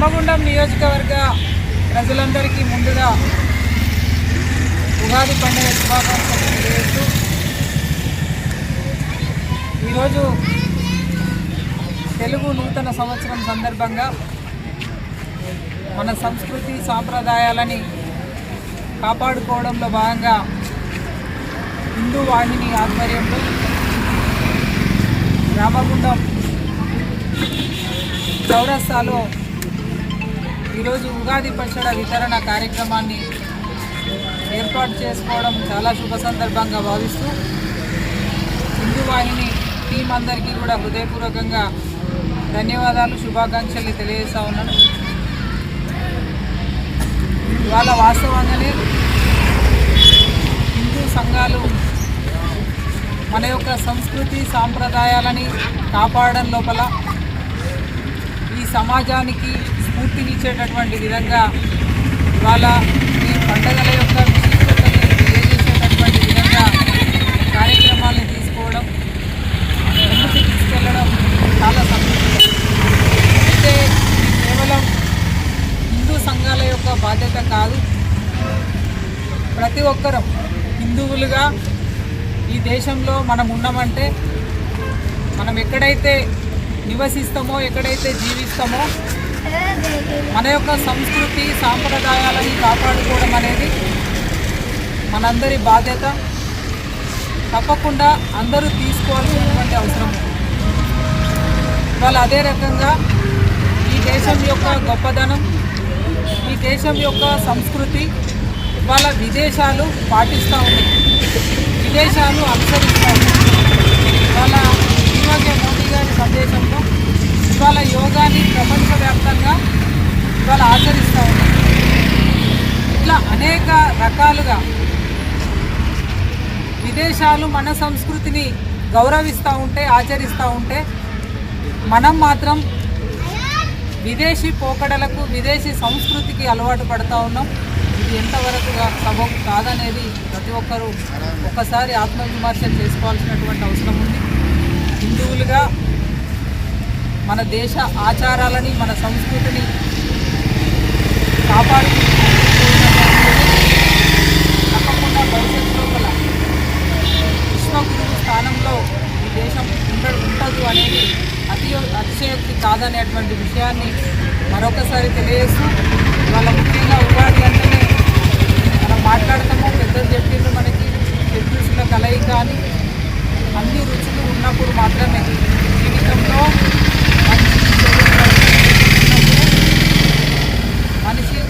రామగుండం నియోజకవర్గ ప్రజలందరికీ ముందుగా ఉగాది పండుగ శుభాకాంక్షలు తెలియజేస్తూ ఈరోజు తెలుగు నూతన సంవత్సరం సందర్భంగా మన సంస్కృతి సాంప్రదాయాలని కాపాడుకోవడంలో భాగంగా హిందూ వాహిని ఆధ్వర్యంలో రామగుండం చౌరస్తాలో ఈరోజు ఉగాది పచ్చడ వితరణ కార్యక్రమాన్ని ఏర్పాటు చేసుకోవడం చాలా శుభ సందర్భంగా భావిస్తూ హిందూ వాహిని టీం అందరికీ కూడా హృదయపూర్వకంగా ధన్యవాదాలు శుభాకాంక్షలు తెలియజేస్తా ఉన్నాను. ఇవాళ వాస్తవంగానే హిందూ సంఘాలు మన యొక్క సంస్కృతి సాంప్రదాయాలని కాపాడడం లోపల ఈ సమాజానికి స్ఫూర్తినిచ్చేటటువంటి విధంగా ఇవాళ ఈ పండగల యొక్క విశిష్టతని తెలియజేసేటటువంటి విధంగా కార్యక్రమాలను తీసుకోవడం ముందుకు తీసుకెళ్ళడం చాలా సంతోషం అయితే కేవలం హిందూ సంఘాల యొక్క బాధ్యత కాదు ప్రతి ఒక్కరం హిందువులుగా ఈ దేశంలో మనం ఉన్నామంటే మనం ఎక్కడైతే నివసిస్తామో ఎక్కడైతే జీవిస్తామో మన యొక్క సంస్కృతి సాంప్రదాయాలని కాపాడుకోవడం అనేది మనందరి బాధ్యత. తప్పకుండా అందరూ తీసుకోవాల్సినటువంటి అవసరం. వాళ్ళు అదే రకంగా ఈ దేశం యొక్క గొప్పదనం ఈ దేశం యొక్క సంస్కృతి వాళ్ళ విదేశాలు పాటిస్తూ ఉన్నాయి విదేశాలు అనుసరిస్తూ ఉన్నాయి వాళ్ళ ఈరోజే మోడీ గారి సందేశంలో ఇవాళ యోగాని ప్రపంచవ్యాప్తంగా ఇవాళ ఆచరిస్తూ ఉన్నారు ఇట్లా అనేక రకాలుగా విదేశాలు మన సంస్కృతిని గౌరవిస్తూ ఉంటే ఆచరిస్తూ ఉంటే మనం మాత్రం విదేశీ పోకడలకు విదేశీ సంస్కృతికి అలవాటు పడుతూ ఉన్నాం. ఇది ఎంతవరకు సబం కాదనేది ప్రతి ఒక్కరూ ఒక్కసారి ఆత్మవిమర్శ చేసుకోవాల్సినటువంటి అవసరం ఉంది. హిందువులుగా మన దేశ ఆచారాలని మన సంస్కృతిని కాపాడుకుంటూ తప్పకుండా భవిష్యత్తు లోపల విశ్వగురువు స్థానంలో ఈ దేశం ఉండ ఉండదు అనేది అతి అతిశయోక్తి కాదనేటువంటి విషయాన్ని మరొకసారి తెలియజేస్తూ వాళ్ళ ముఖ్యంగా ఉగాది అంటేనే మనం మాట్లాడతాము పెద్దలు చెప్పిండ్రు మనకి షెడ్యూల్స్ల కలయి కానీ అన్ని రుచులు ఉన్నప్పుడు మాత్రమే జీవితంలో మనిషి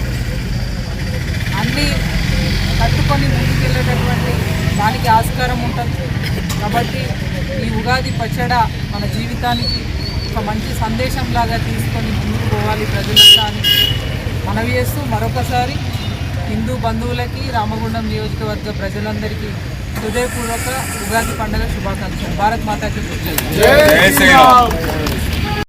అన్నీ కట్టుకొని ముందుకెళ్ళేటటువంటి దానికి ఆస్కారం ఉంటుంది. కాబట్టి ఈ ఉగాది పచ్చడ మన జీవితానికి ఒక మంచి సందేశంలాగా తీసుకొని ముందుకు పోవాలి ప్రజలంతా అని మనవి చేస్తూ మరొకసారి హిందూ బంధువులకి రామగుండం నియోజకవర్గ ప్రజలందరికీ హృదయపూర్వక ఉగాది పండుగ శుభాకాంక్షలు భారత్ మాతాకి జై.